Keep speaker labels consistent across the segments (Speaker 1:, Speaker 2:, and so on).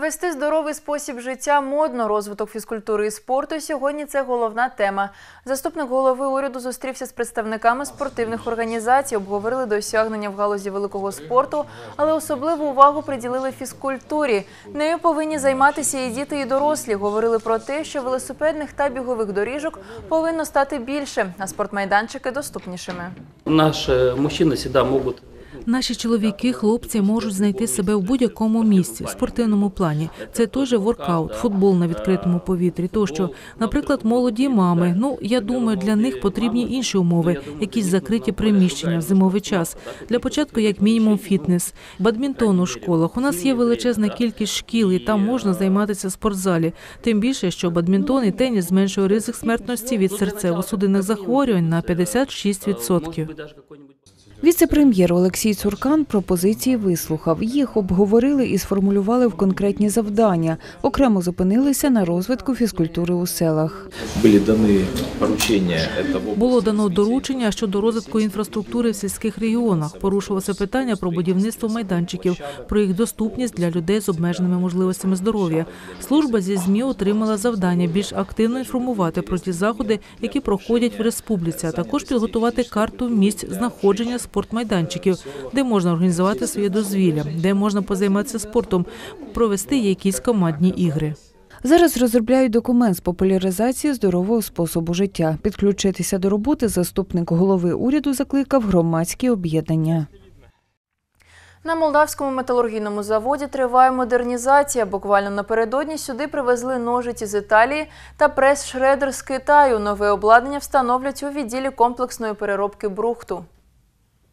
Speaker 1: Вести здоровий спосіб життя модно, розвиток фізкультури і спорту. Сьогодні це головна тема. Заступник голови уряду зустрівся з представниками спортивних організацій, обговорили досягнення в галузі великого спорту, але особливу увагу приділили фізкультурі. Нею повинні займатися і діти, і дорослі. Говорили про те, що велосипедних та бігових доріжок повинно стати більше, а спортмайданчики доступнішими.
Speaker 2: Наши мужчины всегда могут
Speaker 3: Наші чоловіки, хлопці можуть знайти себе в будь-якому місці, в спортивному плані. Це же воркаут, футбол на відкритому повітрі. Тощо, наприклад, молоді мами. Ну я думаю, для них потрібні інші умови, якісь закриті приміщення в зимовий час. Для початку, як мінімум, фітнес, бадмінтон у школах. У нас є величезна кількість шкіл, і там можна займатися в спортзалі. Тим більше, що бадмінтон і теніс зменшує ризик смертності від серцево-судинних захворювань на 56%.
Speaker 4: Віце-прем'єр Олексій Цуркан пропозиції вислухав. Їх обговорили і сформулювали в конкретні завдання. Окремо зупинилися на розвитку фізкультури у селах.
Speaker 5: Были даны поручения этого.
Speaker 3: Було дано доручення щодо розвитку інфраструктури в сільських регіонах. Порушувалося питання про будівництво майданчиків, про їх доступність для людей з обмеженими можливостями здоров'я. Служба зі змі отримала завдання більш активно інформувати про ті заходи, які проходять в республіці, а також підготувати карту місць знаходження спортмайданчиків, де можна організувати своє дозвілля, де можна позайматися спортом, провести якісь командні ігри.
Speaker 4: Зараз розробляють документ з популяризації здорового способу життя. Підключитися до роботи заступник голови уряду закликав громадські об'єднання.
Speaker 1: На молдавському металургійному заводі триває модернізація. Буквально напередодні сюди привезли ножиці з Італії та прес-шредер з Китаю. Нове обладнання встановлять у відділі комплексної переробки брухту.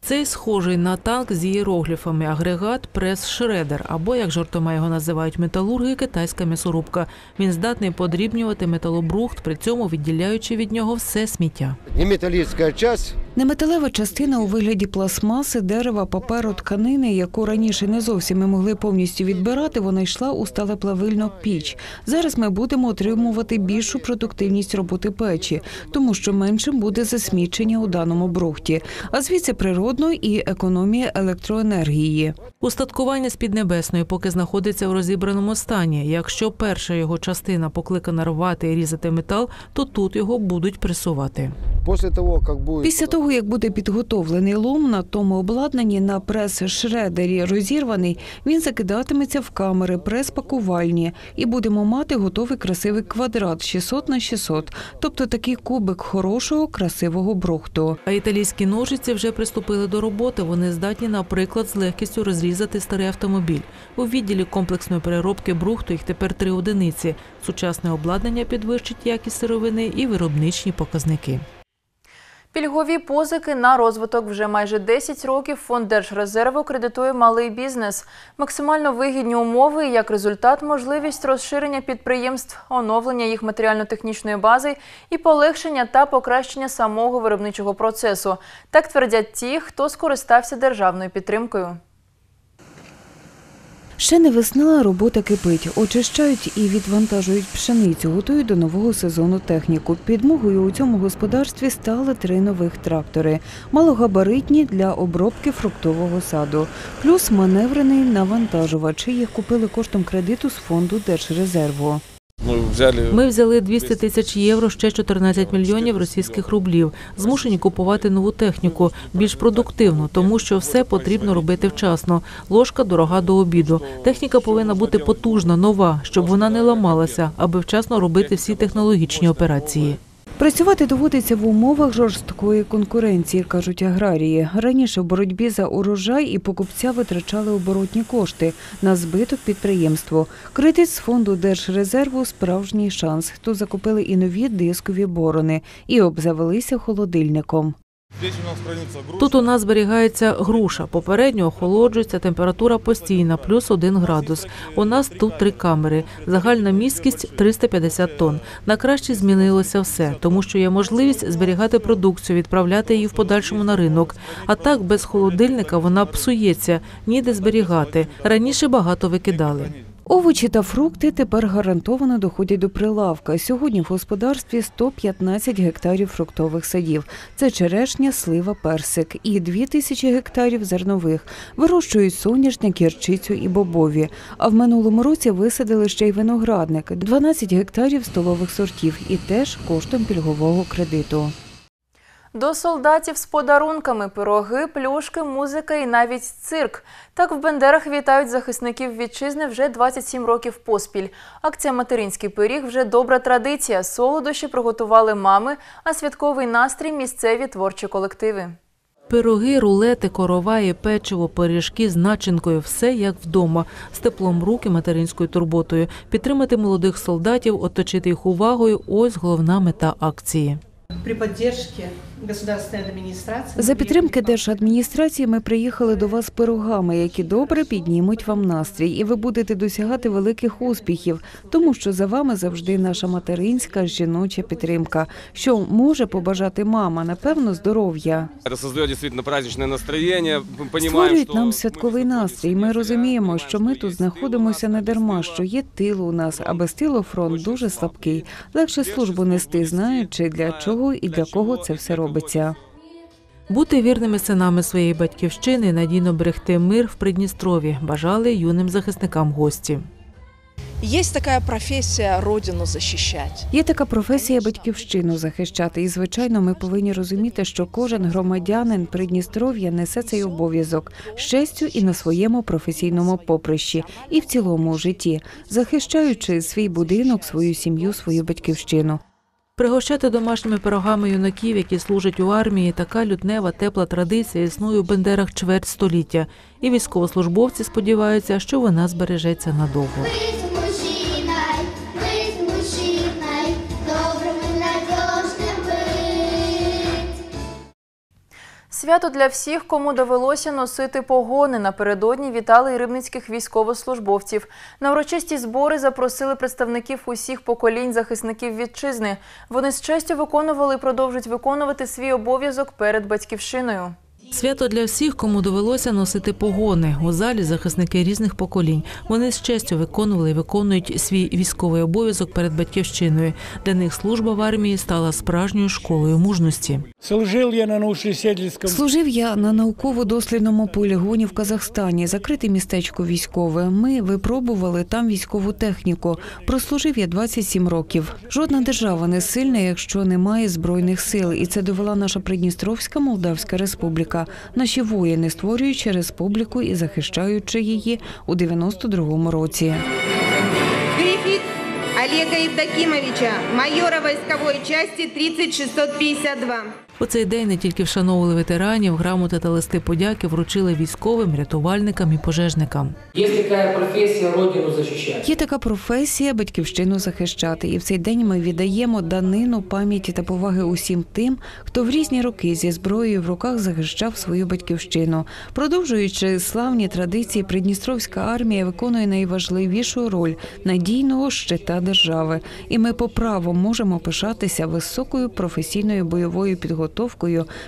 Speaker 3: Цей схожий на танк з іерогліфами агрегат прес-шредер, або, як жартома його називають металурги, китайська м'ясорубка. Він здатний подрібнювати металобрухт, при цьому відділяючи від нього все сміття.
Speaker 6: Неметаллическая часть
Speaker 4: Неметалева частина у вигляді пластмаси, дерева, паперу, тканини, яку раніше не зовсім ми могли повністю відбирати, вона йшла у сталеплавильну піч. Зараз ми будемо отримувати більшу продуктивність роботи печі, тому що меншим буде засмічення у даному брухті, а звідси природно і економія електроенергії.
Speaker 3: Устаткування з Піднебесної поки знаходиться в розібраному стані. Якщо перша його частина покликана рвати і різати метал, то тут його будуть пресувати.
Speaker 6: после того, будет
Speaker 4: Після того, як буде підготовлений лом на тому обладнанні на прес-шредері розірваний, він закидатиметься в камери прес-пакувальні і будемо мати готовий красивий квадрат 600 на 600, тобто такий кубик хорошого красивого брухту.
Speaker 3: А італійські ножиці вже приступили до роботи. Вони здатні, наприклад, з легкістю розрізати старий автомобіль. У відділі комплексної переробки брухту їх тепер три одиниці. Сучасне обладнання підвищить якість сировини і виробничні показники.
Speaker 1: Пільгові позики на розвиток вже майже 10 років фонд Держрезерву кредитує малий бізнес. Максимально вигідні умови, як результат, можливість розширення підприємств, оновлення їх матеріально-технічної бази і полегшення та покращення самого виробничого процесу. Так твердять ті, хто скористався державною підтримкою.
Speaker 4: Ще не весна, робота кипить. Очищають і відвантажують пшеницю, готують до нового сезону техніку. Підмогою у цьому господарстві стали три нових трактори. Малогабаритні для обробки фруктового саду, плюс маневрений навантажувач. Їх купили коштом кредиту з фонду Держрезерву.
Speaker 5: Взяли
Speaker 3: Ми взяли 200 тисяч євро, ще 14 мільйонів російських рублів. Змушені купувати нову техніку, більш продуктивну, тому що все потрібно робити вчасно. Ложка дорога до обіду. Техніка повинна бути потужна, нова, щоб вона не ламалася, аби вчасно робити всі технологічні операції.
Speaker 4: Працювати доводиться в умовах жорсткої конкуренції, кажуть аграрії. Раніше в боротьбі за урожай і покупця витрачали оборотні кошти на збиток підприємству. Кредит з фонду Держрезерву справжній шанс. Тут закупили і нові дискові борони і обзавелися холодильником.
Speaker 3: Тут у нас зберігається груша. Попередньо охолоджується, температура постійна, плюс один градус. У нас тут три камери. Загальна місткість 350 тонн. На краще змінилося все, тому що є можливість зберігати продукцію, відправляти її в подальшому на ринок. А так без холодильника вона псується, ніде зберігати. Раніше багато викидали.
Speaker 4: Овочі та фрукти тепер гарантовано доходять до прилавка. Сьогодні в господарстві 115 гектарів фруктових садів. Це черешня, слива, персик і 2 тисячі гектарів зернових. Вирощують соняшник, гірчицю і бобові. А в минулому році висадили ще й виноградник – 12 гектарів столових сортів і теж коштом пільгового кредиту.
Speaker 1: До солдатів з подарунками, пироги, плюшки, музика і навіть цирк. Так в Бендерах вітають захисників вітчизни вже 27 років поспіль. Акція «Материнський пиріг» вже добра традиція. Солодощі приготували мами, а святковий настрій – місцеві творчі колективи.
Speaker 3: Пироги, рулети, короваї, печиво, пиріжки з начинкою все як вдома, з теплом рук і материнською турботою. Підтримати молодих солдатів, оточити їх увагою ось головна мета акції.
Speaker 7: При поддержке государственной администрации.
Speaker 4: За підтримки держадміністрації ми приїхали до вас з пирогами, які добре піднімуть вам настрій, і ви будете досягати великих успіхів, тому що за вами завжди наша материнська жіноча підтримка. Що може побажати мама? Напевно, здоров'я.
Speaker 8: Это создает действительно праздничное настроение. Мы понимаем,
Speaker 4: Створюють
Speaker 8: что
Speaker 4: нам
Speaker 8: мы
Speaker 4: святковий
Speaker 8: все
Speaker 4: настрій. Ми розуміємо, що ми тут знаходимося не дарма, що є тил у нас, а без тилу фронт дуже слабкий. Легше службу нести, знаючи для чого і для кого це все робиться.
Speaker 3: Бути вірними синами своєї батьківщини, надійно берегти мир в Придністрові, бажали юним захисникам гості.
Speaker 9: Есть такая профессия родину защищать.
Speaker 4: Є така професія батьківщину захищати, і звичайно, ми повинні розуміти, що кожен громадянин Придністров'я несе цей обов'язок з честю і на своєму професійному поприщі, і в цілому житті, захищаючи свій будинок, свою сім'ю, свою батьківщину.
Speaker 3: Пригощати домашніми пирогами юнаків, які служать у армії, така люднева тепла традиція існує у Бендерах чверть століття, і військовослужбовці сподіваються, що вона збережеться надовго.
Speaker 1: Свято для всіх, кому довелося носити погони. Напередодні вітали і рибницьких військовослужбовців. На урочисті збори запросили представників усіх поколінь захисників вітчизни. Вони з честю виконували і продовжують виконувати свій обов'язок перед батьківщиною.
Speaker 3: Свято для всіх, кому довелося носити погони. У залі захисники різних поколінь. Вони з честю виконували і виконують свій військовий обов'язок перед батьківщиною. Для них служба в армії стала справжньою школою мужності.
Speaker 10: Служил я на научно-исследовательском
Speaker 4: Служив я на науково-дослідному полігоні в Казахстані, закрите містечко військове. Ми випробували там військову техніку. Прослужив я 27 років. Жодна держава не сильна, якщо немає збройних сил, і це довела наша Придністровська Молдавська Республіка. Наші воїни створюючи республіку і захищаючи її у 92-му році.
Speaker 11: Олега Евдокимовича, майора войсковой части 30652.
Speaker 3: У цей день не тільки вшановували ветеранів, грамоти та листи подяки вручили військовим, рятувальникам і пожежникам.
Speaker 2: Есть такая профессия родину защищать.
Speaker 4: Є така професія батьківщину захищати, і в цей день ми віддаємо данину пам'яті та поваги усім тим, хто в різні роки зі зброєю в руках захищав свою батьківщину. Продовжуючи славні традиції, Придністровська армія виконує найважливішу роль надійного щита держави, і ми по праву можемо пишатися високою професійною бойовою підготовкою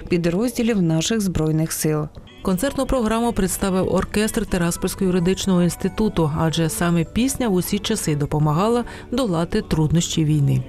Speaker 4: підрозділів наших збройних сил.
Speaker 3: Концертну програму представив оркестр Тераспольського юридичного інституту, адже саме пісня в усі часи допомагала долати труднощі війни.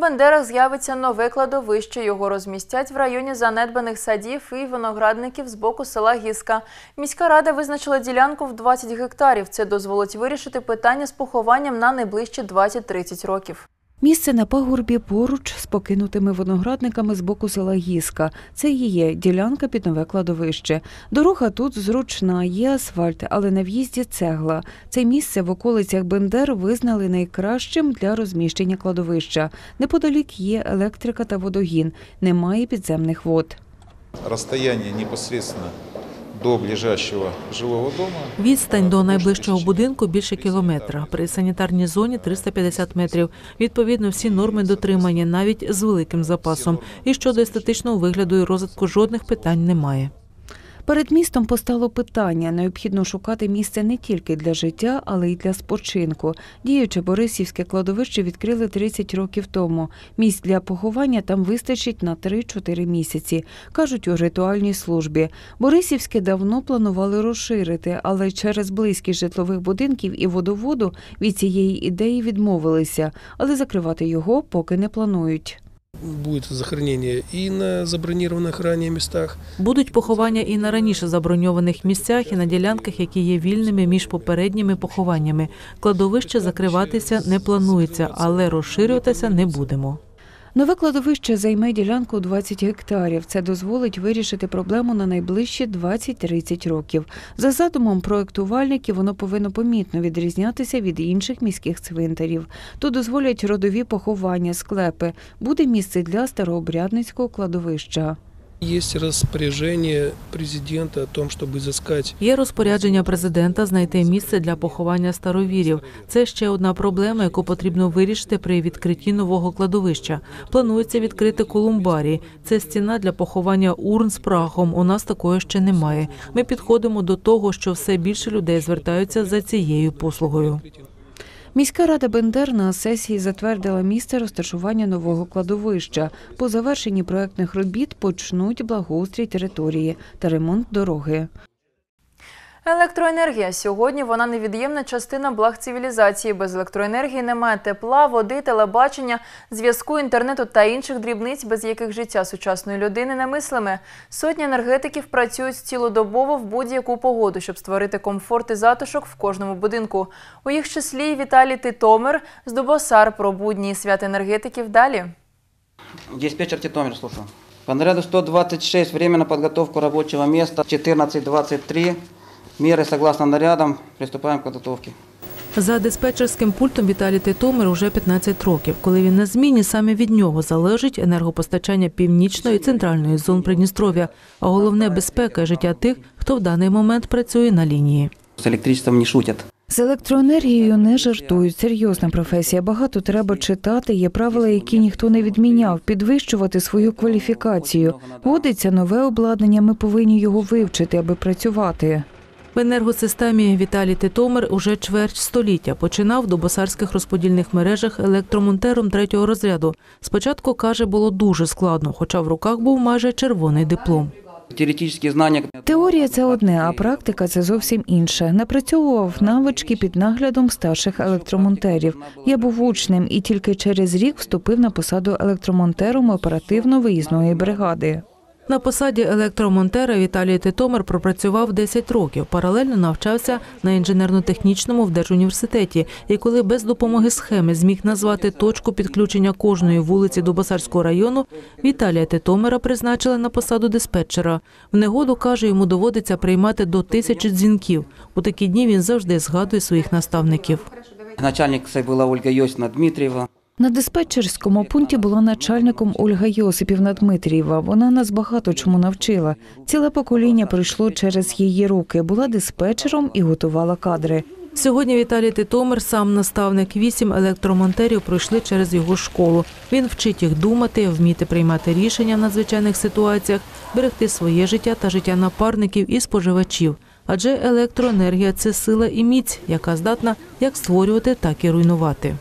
Speaker 1: Бендерах з'явиться нове кладовище. Його розмістять в районі занедбаних садів і виноградників з боку села Гіска. Міська рада визначила ділянку в 20 гектарів. Це дозволить вирішити питання з похованням на найближчі 20-30 років.
Speaker 4: Місце на пагорбі поруч з покинутими виноградниками з боку села Гіска. Це є ділянка під нове кладовище. Дорога тут зручна, є асфальт, але на в'їзді цегла. Це місце в околицях Бендер визнали найкращим для розміщення кладовища. Неподалік є електрика та водогін, немає підземних вод.
Speaker 12: расстояние непосредственно
Speaker 5: до ближайшого жилого дому.
Speaker 3: Відстань до найближчого будинку більше кілометра. При санітарній зоні 350 метрів. Відповідно, всі норми дотримані, навіть з великим запасом. І щодо естетичного вигляду і розвитку жодних питань немає.
Speaker 4: Перед містом постало питання: необхідно шукати місце не тільки для життя, але й для спочинку. Діюче Борисівське кладовище відкрили 30 років тому. Місць для поховання там вистачить на 3-4 місяці, кажуть у ритуальній службі. Борисівське давно планували розширити, але через близькість житлових будинків і водоводу від цієї ідеї відмовилися, але закривати його поки не планують.
Speaker 12: Будет захоронення і на забронірованих ранее містах.
Speaker 3: Будуть поховання і на раніше заброньованих місцях, і на ділянках, які є вільними між попередніми похованнями. Кладовище закриватися не планується, але розширюватися не будемо.
Speaker 4: Нове кладовище займе ділянку у 20 гектарів. Це дозволить вирішити проблему на найближчі 20-30 років. За задумом проектувальників, воно повинно помітно відрізнятися від інших міських цвинтарів. Тут дозволять родові поховання, склепи. Буде місце для старообрядницького кладовища.
Speaker 12: Есть распоряжение президента том, чтобы изыскать
Speaker 3: Є розпорядження президента знайти місце для поховання старовірів. Це ще одна проблема, яку потрібно вирішити при відкритті нового кладовища. Планується відкрити колумбарій. Це стіна для поховання урн з прахом. У нас такої ще немає. Ми підходимо до того, що все більше людей звертаються за цією послугою.
Speaker 4: Міська рада Бендер на сесії затвердила місце розташування нового кладовища. По завершенні проектних робіт почнуть благоустрій території та ремонт дороги.
Speaker 1: Електроенергія сьогодні вона невід'ємна частина благ цивілізації. Без електроенергії немає тепла, води, телебачення, зв'язку, інтернету та інших дрібниць, без яких життя сучасної людини немислиме. Сотні енергетиків працюють цілодобово в будь-яку погоду, щоб створити комфорт і затишок в кожному будинку. У їх числі Віталій Титомир з Дубосар про будні і свят енергетиків далі.
Speaker 13: Диспетчер Титомир, слушаю. По наряду 126, время на подготовку рабочего места 14.23. Меры согласно нарядам, приступаем к подготовке.
Speaker 3: За диспетчерським пультом Віталій Титомир уже 15 років. Коли він на зміні, саме від нього залежить енергопостачання північної і центральної зон Придністров'я, а головне безпека і життя тих, хто в даний момент працює на лінії.
Speaker 13: С электричеством не шутят.
Speaker 4: З електроенергією не жартують. Серйозна професія. Багато треба читати. Є правила, які ніхто не відміняв. Підвищувати свою кваліфікацію. Вводиться нове обладнання. Ми повинні його вивчити, аби працювати.
Speaker 3: В енергосистемі Віталій Титомир уже чверть століття починав в добосарських розподільних мережах електромонтером третього розряду. Спочатку каже, було дуже складно, хоча в руках був майже червоний диплом.
Speaker 13: Теоретические знания
Speaker 4: Теорія це одне, а практика це зовсім інше. Напрацьовував навички під наглядом старших електромонтерів. Я був учнем і тільки через рік вступив на посаду електромонтером оперативно-виїзної бригади.
Speaker 3: На посаді електромонтера Віталій Титомир пропрацював 10 років. Паралельно навчався на інженерно-технічному в Держуніверситеті. І коли без допомоги схеми зміг назвати точку підключення кожної вулиці Дубосарського району, Віталія Титомира призначили на посаду диспетчера. В негоду, каже, йому доводиться приймати до тисячі дзвінків. У такі дні він завжди згадує своїх наставників.
Speaker 13: Начальник це була Ольга Йосифовна Дмитриева.
Speaker 4: На диспетчерському пункті була начальником Ольга Йосипівна Дмитрієва. Вона нас багато чому навчила. Ціле покоління пройшло через її руки. Була диспетчером і готувала кадри.
Speaker 3: Сьогодні Віталій Титомир, сам наставник. Вісім електромонтерів пройшли через його школу. Він вчить їх думати, вміти приймати рішення в надзвичайних ситуаціях, берегти своє життя та життя напарників і споживачів. Адже електроенергія це сила і міць, яка здатна як створювати, так і руйнувати.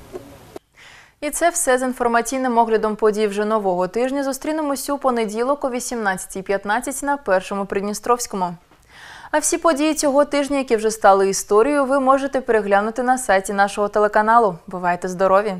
Speaker 1: І це все з інформаційним оглядом подій вже нового тижня. Зустрінемось у понеділок о 18.15 на першому Придністровському. А всі події цього тижня, які вже стали історією, ви можете переглянути на сайті нашого телеканалу. Бувайте здорові!